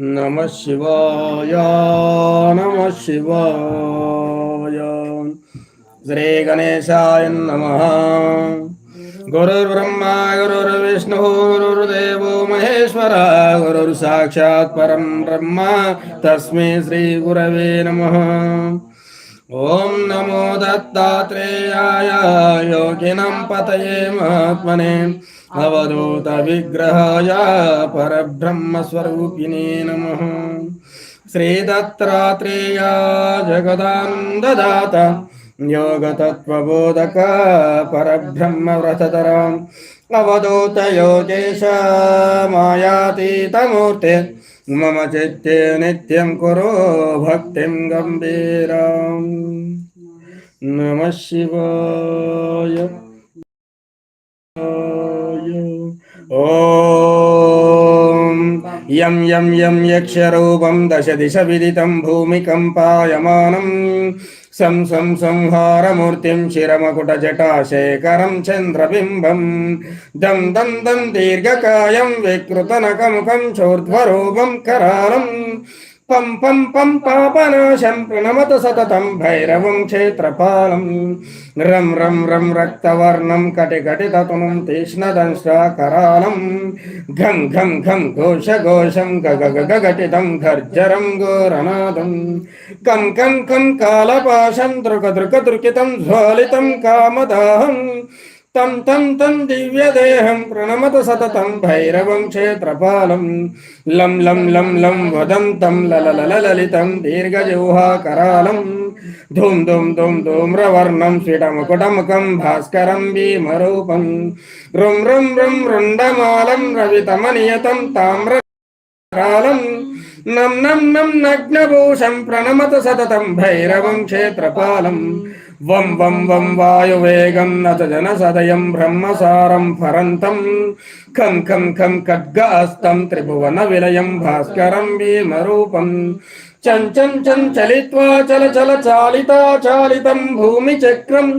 నమ శివాయ నమ శివాయ. శ్రీ గణేశాయ నమ. గురుర్బ్రహ్మ గురుర్విష్ణు గురుర్దేవో మహేశ్వర గురుర్ సాక్షాత్ పరం బ్రహ్మ తస్మై శ్రీ గురవే నమ. ॐ नमो दत्तात्रेयाय योगिनं पतये महात्मने अवधूतविग्रहाय परब्रह्मस्वरूपिणे नमः। श्रीदत्तात्रेया जगदानन्ददाता, योगतत्त्वबोधक परब्रह्मव्रततराम् अवधूतयोगेश मायातीतमूर्ते मम चित्ते नित्यं कुरु भक्तिं गम्भीराम् नमः शिवाय ॐ यं यं यं यक्षरूपं दश दिश विदितं भूमिकम्पायमानं సం సం సంహారమూర్తిం శిరమకుటజటాశేఖరం చంద్రబింబం. దం దం దం దీర్ఘకాయం వికృతనకముఖం చోర్ధ్వరూపం కరాలం పం పం పం పాపనాశం ప్రణమత సతతం భైరవం క్షేత్రపాలం. రం రం రం రక్తవర్ణం కటి కటి తతునం తీక్ష్ణదంశ్రాకరాళం ఘం ఘం ఘం ఘోష ఘోషం గగ గగ ఘటితం ఘర్జరం ఘోరనాదం. కం కం కం కాలపాశం దృక దృక దృకితం జ్వాలితం కామదాహం. తం తం తం దివ్యదేహం ప్రణమత సతతం భైరవం క్షేత్రపాలం. లం లం లం లం వదంతం లలలలితం దీర్ఘజౌహాకరాళం ధూమ్ ధూమ్ ధూమ్ ధూమ్రవర్ణం స్ఫిటముకుటముఖం భాస్కరం భీమరూపం. రుం రుం రుం రుండమాలం రవితమనియతం తామ్రకాలం నం నం నం నగ్నభూషం ప్రణమత సతతం భైరవం క్షేత్రపాలం. वं वं वं वायुवेगं नत जनसदयं ब्रह्मसारं फरन्तं। खं खं खं खड्गहस्तं त्रिभुवनविलयं भास्करं भीमरूपं। चञ्चं चं, चं चलित्वा चल चल चालिता चालितं भूमिचक्रं।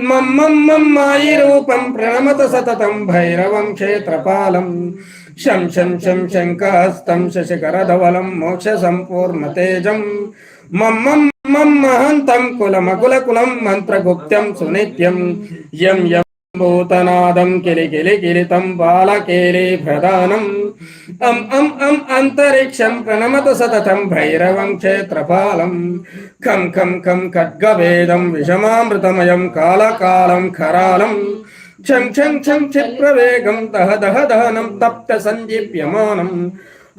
मम मम मम मायिरूपं प्रणमत सततं भैरवं क्षेत्रपालम् शं शं शं शङ्कहस्तं शशिकरधवलं मोक्षसम्पूर्णतेजम्। శం మమ్మం మం మహంతం కులమకుల కులం మంత్ర మంత్రగుప్తం సునిత్యం యం యం భూతనాదం కిలి కిలి కిలితం బాలకేలి ప్రధానం అం అం అం అంతరిక్షం ప్రణమత సతతం భైరవం క్షేత్రపాలం ఖం ఖం ఖం ఖడ్గవేదం విషమామృతమయం కాలకాలం ఖరాలం క్షం క్షం క్షం క్షిప్రవేగం దహ దహ దహనం తప్త సంజీప్యమానం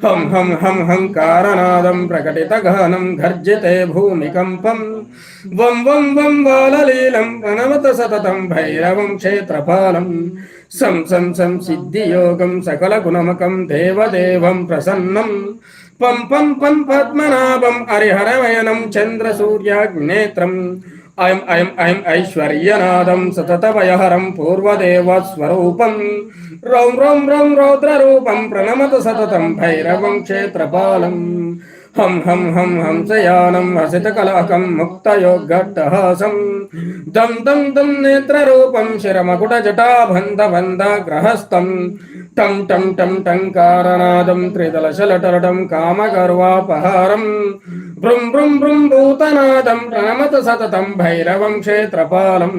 హం హం హం హంకారనాదం ప్రకటితగహనం గర్జితే భూమికంపం. వం వం వం బాలలీలం వనమత సతతం భైరవం క్షేత్రపాలం. సం సం సం సిద్ధియోగం సకల గుణమకం దేవదేవం ప్రసన్నం. పం పం పం పద్మనాభం హరిహరవయనం చంద్రసూర్యాగ్నేత్రం అయం అయం అయం ఐశ్వర్యనాదం సతతవయహరం పూర్వదేవస్వరూపం. రౌం రౌం రౌం రౌద్రరూపం ప్రణమత సతతం భైరవం క్షేత్రపాలం. హం హం హం హంసయానం హసితకలకం ముక్తయోగట్టహాసం దం దం దం నేత్రరూపం శిరమకుట జటాబంధ గ్రహస్థం. టం టం టం టంకారనాదం త్రిదలశలటరటం కామగర్వాపహారం. భృం భృం భృం భూతనాదం ప్రణమత సతతం భైరవం క్షేత్రపాలం.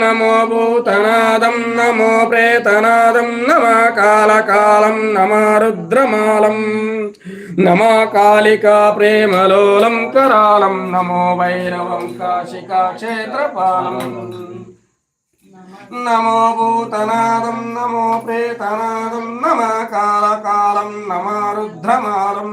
నమో భూతనాదం నమో ప్రేతనాదం నమ కాళకాలం నమ రుద్రమాలం. నమో కాళికా ప్రేమలోలం కరాళం నమో భైరవం కాశికా క్షేత్రపాలం. నమో భూతనాదం నమో ప్రేతనాదం నమ కాళకాలం నమ రుద్రమాలం.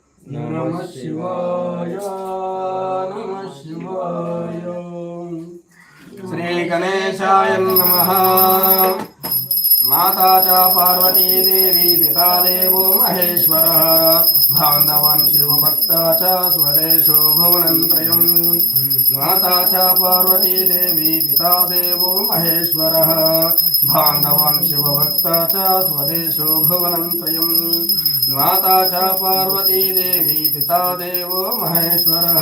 నమ శివాయ నమ శివాయ శ్రీ గణేశాయ నమ. మాతా చ పార్వతీదేవి పితా దేవో మహేశ్వర. బాంధవాన్ శివభక్త చ స్వదేశో భువనంత్రయం. మాతా చ పార్వతీదేవి పితా దేవో మహేశ్వర. బాంధవాన్ శివభక్త స్వదేశో భువనంత్రయం. माता च पार्वती देवी पिता देवो महेश्वरः।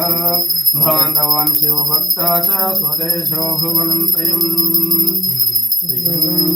बान्धवान् शिवभक्ता च स्वदेशो भुवन् प्रियम् प्रियं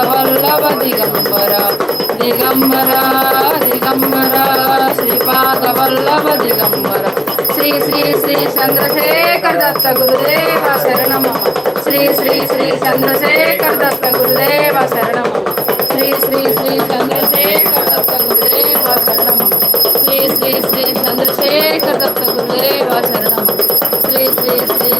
శ్రీపాదవల్లభ దిగంబర దిగంబర దిగంబర. శ్రీపాదవల్లభ దిగంబర. శ్రీ శ్రీ శ్రీ చంద్రశేఖర దత్త గురుదేవ శరణమ శ్రీ శ్రీ శ్రీ చంద్రశేఖర దత్త గురుదేవ శరణమ శ్రీ శ్రీ శ్రీ చంద్రశేఖర దత్త గురుదేవ శరణమ శ్రీ శ్రీ శ్రీ చంద్రశేఖర దత్త గురుదేవ శరణమ శ్రీ శ్రీ శ్రీ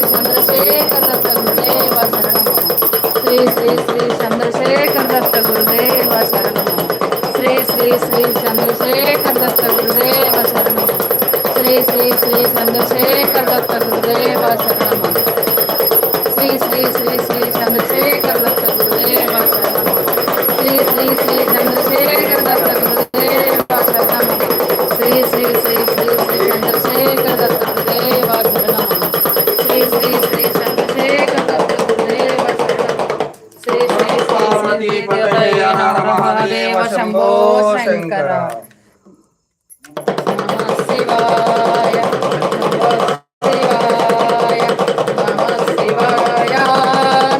శంభో శంకర. శివాయ నమ శివాయ. నమ శివాయ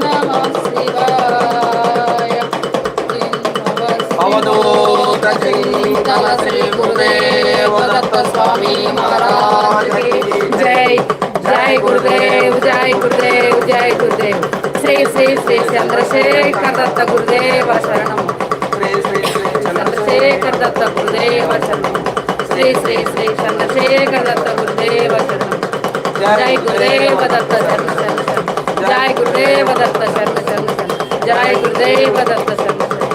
నమ శివాయ అవధూత శ్రీ గురుదేవ దత్త స్వామి మహారాజ్ की జై జై గురుదేవ్ జై గురుదేవ్ జై గురుదేవ్. శ్రీ శ్రీ శ్రీ చంద్రశేఖర దత్త గురుదేవ శరణం. श्रेयकरदत्त गुरुदेव शरणम श्री श्री श्री शरण श्रेयकरदत्त गुरुदेव शरणम जय गुरुदेव दत्त शरण शरण जय गुरुदेव दत्त शरण शरण जय गुरुदेव दत्त शरण शरण